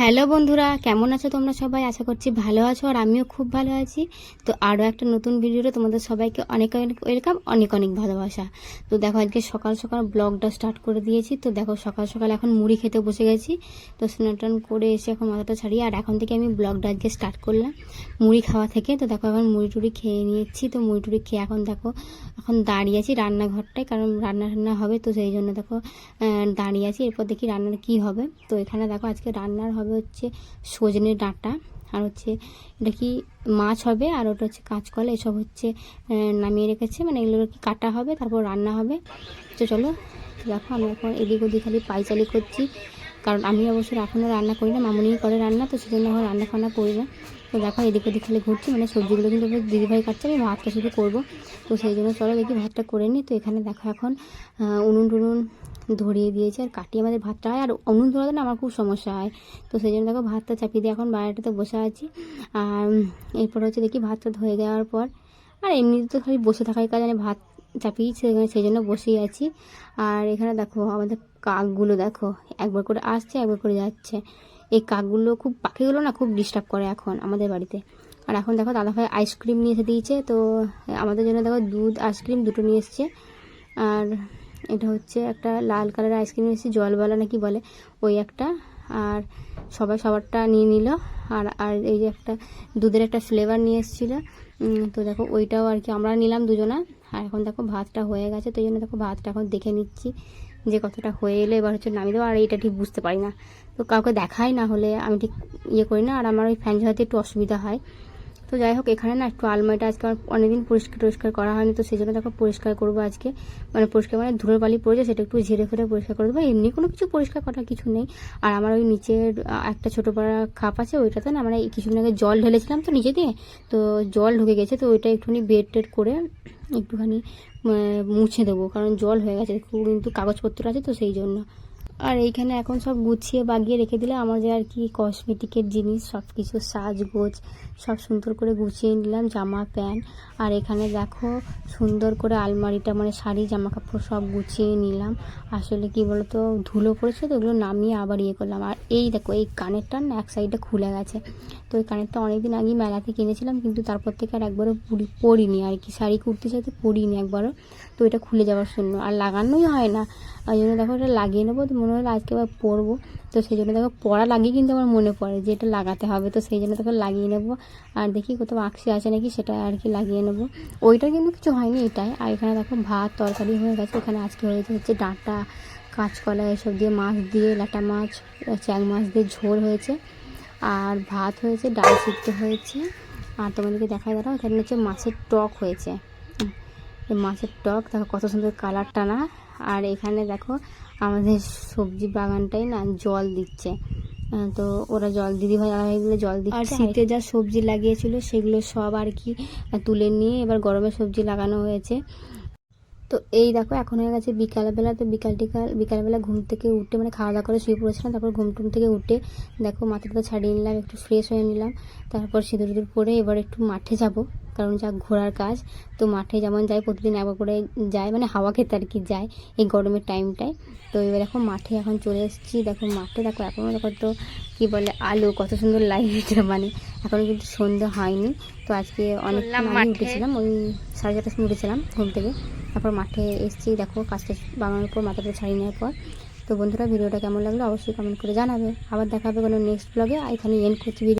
Hello বন্ধুরা, কেমন আছো তোমরা সবাই? আশা করছি ভালো আছো আর আমিও খুব ভালো আছি। তো আরও একটা নতুন ভিডিওতে তোমাদের সবাইকে অনেক অনেক ওয়েলকাম অনেক অনেক ভালোবাসা। তো দেখো আজকে সকাল সকাল ব্লগটা স্টার্ট করে দিয়েছি। তো দেখো সকাল সকাল এখন মুড়ি খেতে বসে গেছি। তো স্নান করে এসে এখন মাথাটা ছাড়িয়ে আর এখন থেকে আমি ব্লগটা আজকে স্টার্ট করলাম মুড়ি খাওয়া থেকে। তো দেখো এখন মুড়ি টুড়ি খেয়ে নিয়েছি। তো মুড়ি টুড়ি খেয়ে এখন দেখো, এখন দাঁড়িয়ে আছি রান্নাঘরটায় কারণ রান্না টান্না হবে। তো সেই জন্য দেখো দাঁড়িয়ে আছি। এরপর দেখি রান্নার কি হবে। তো এখানে দেখো আজকে রান্নার হবে হচ্ছে সজনে ডাঁটা, আর হচ্ছে এটা কি মাছ হবে, আর ওটা হচ্ছে কাঁচকলা, এসব হচ্ছে নামিয়ে রেখেছে মানে এগুলো কি কাটা হবে, তারপর রান্না হবে। তো চলো, দেখো আমি এখন এদিক ওদিক খালি পাইচালি করছি। কারণ আমি অবশ্য এখনও রান্না করি না মামুনি করে রান্না, তো সেজন্য এখন রান্না ফান্না করি না তো দেখো এদিক ওদিক খালি ঘুরছি মানে সবজিগুলো কিন্তু আমার দিদিভাই কাটছে, আমি ভাতটা শুধু করব। তো সেই জন্য চলো দেখি ভাতটা করে নিই। তো এখানে দেখো এখন উনুন টুনুন ধরিয়ে দিয়েছে আর কাটিয়ে আমাদের ভাতটা হয়। আর উনুন ধরাতে না আমার খুব সমস্যা হয়। তো সেই জন্য দেখো ভাতটা চাপিয়ে দিয়ে এখন বাইরেটাতে বসে আছি। আর এরপর হচ্ছে দেখি ভাতটা ধয়ে দেওয়ার পর, আর এমনিতে তো খালি বসে থাকার কাজ মানে ভাত চাপিয়ে সেই জন্য বসেই আছি। আর এখানে দেখো, আমাদের কাকগুলো দেখো, একবার করে আসছে, একবার করে যাচ্ছে। এই কাকগুলো খুব, পাখিগুলো না খুব ডিস্টার্ব করে এখন আমাদের বাড়িতে। আর এখন দেখো দাদাভাই আইসক্রিম নিয়ে এসে দিয়েছে, তো আমাদের জন্য দেখো দুধ আইসক্রিম দুটো নিয়ে এসছে। আর এটা হচ্ছে একটা লাল কালারের আইসক্রিম এসেছে জলবালা নাকি বলে ওই একটা। আর সবাই সবারটা নিয়ে নিল। আর আর এই যে একটা দুধের একটা ফ্লেভার নিয়ে এসেছিল। তো দেখো ওইটাও আর কি, আমরা নিলাম দুজনা। আর এখন দেখো ভাতটা হয়ে গেছে, তো জন্য দেখো ভাতটা এখন দেখে নিচ্ছি যে কতটা হয়ে এলো। এবার হচ্ছে নামিয়ে দেবো, আর এইটা ঠিক বুঝতে পারি না। তো কাউকে দেখাই না হলে আমি ঠিক ইয়ে করি না, আর আমার ওই ফ্যান ঝাড়াতে একটু অসুবিধা হয়। তো যাই হোক, এখানে না একটু আলমারিটা আজকে আমার অনেকদিন পরিষ্কার টরিষ্কার করা হয়নি, তো সেই জন্য দেখো পরিষ্কার করব আজকে। মানে পরিষ্কার মানে ধুলোর বালি পড়েছে, সেটা একটু ঝেড়ে ফেরে পরিষ্কার করে দেবো। এমনি কোনো কিছু পরিষ্কার করার কিছু নেই। আর আমার ওই নিচের একটা ছোটো পাড়া খাপ আছে, ওইটাতে না মানে কিছুদিন আগে জল ঢেলেছিলাম তো নিচে দিয়ে, তো জল ঢুকে গেছে, তো ওইটা একটুখানি বেড টেড করে একটুখানি মুছে দেবো। কারণ জল হয়ে গেছে, কিন্তু কাগজপত্র আছে তো সেই জন্য। আর এইখানে এখন সব গুছিয়ে বাগিয়ে রেখে দিলে আমাদের আর কি কসমেটিকের জিনিস সব কিছু সাজগোজ, সব সুন্দর করে গুছিয়ে নিলাম, জামা, প্যান্ট। আর এখানে দেখো, সুন্দর করে আলমারিটা মানে শাড়ি জামা কাপড় সব গুছিয়ে নিলাম। আসলে কি বলতো, ধুলো পড়েছে তো ওগুলো নামিয়ে আবার ইয়ে করলাম। আর এই দেখো, এই কানেরটা না এক সাইডে খুলে গেছে। তো ওই কানেরটা অনেকদিন আগে মেলাতে কিনেছিলাম, কিন্তু তারপর থেকে আর একবারও পরি, পরিনি। আর কি শাড়ি কুর্তির সাথে পরিনি একবারও। তো এটা খুলে যাওয়ার জন্য। আর লাগানোই হয় না। ওই জন্য দেখো, এটা লাগিয়ে নেব মনে হলো আজকে আবার পরবো। তো সেই জন্য দেখো পড়া লাগিয়ে কিন্তু আমার মনে পড়ে যে এটা লাগাতে হবে। তো সেই জন্য দেখো লাগিয়ে নেব। আর দেখি কোথাও আঁকশি আছে নাকি সেটা আর কি লাগিয়ে নেব। ওইটা কিন্তু কিছু হয়নি এটাই। আর এখানে দেখো ভাত, তরকারি হয়ে গেছে। এখানে আজকে হয়েছে হচ্ছে ডাঁটা, কাঁচকলা এসব দিয়ে, মাছ দিয়ে লাটা মাছ, চ্যাং মাছ দিয়ে ঝোল হয়েছে। আর ভাত হয়েছে, ডাল সিদ্ধ হয়েছে। আর তোমাদেরকে দেখা দাঁড়াও, এখানে হচ্ছে মাছের টক হয়েছে। মাছের টক দেখো কত সুন্দর কালারটা না? আর এখানে দেখো আমাদের সবজি বাগানটাই না জল দিচ্ছে। তো ওরা জল দিদি ভাই ভাইগুলো জল দিচ্ছে। আর শীতে যা সবজি লাগিয়েছিল সেগুলো সব আর কি তুলে নিয়ে এবার গরমে সবজি লাগানো হয়েছে। তো এই দেখো এখন হয়ে গেছে বিকালবেলা। তো বিকাল টিকাল বিকালবেলা ঘুম থেকে উঠে মানে খাওয়া দাওয়া করে শুয়ে পড়েছিলাম তারপর ঘুম টুম থেকে উঠে দেখো মাথাটা ছাড়িয়ে নিলাম একটু ফ্রেশ হয়ে নিলাম। তারপর সিঁদুর সিঁদুর পরে এবার একটু মাঠে যাব। কারণ যা ঘোরার কাজ তো মাঠে যেমন যায় প্রতিদিন একবার করে যায় মানে হাওয়া খেতে আর কি যায় এই গরমের টাইমটায় তো এবার দেখো মাঠে এখন চলে এসেছি। দেখো মাঠে দেখো এখনও দেখো তো কী বলে আলো কত সুন্দর লাইট মানে এখনও কিন্তু সন্ধ্যা হয়নি। তো আজকে অনেক উঠেছিলাম ওই সাড়ে চারটার সময় উঠেছিলাম ঘুম থেকে। তারপর মাঠে এসেছি। দেখো কাজটা বানানোর পর মাথাটা ছাড়িয়ে নেওয়ার পর। তো বন্ধুরা ভিডিওটা কেমন লাগল অবশ্যই কমেন্ট করে জানাবে। আবার দেখা হবে কোনো নেক্সট ব্লগে এখানে এন্ড করছি ভিডিও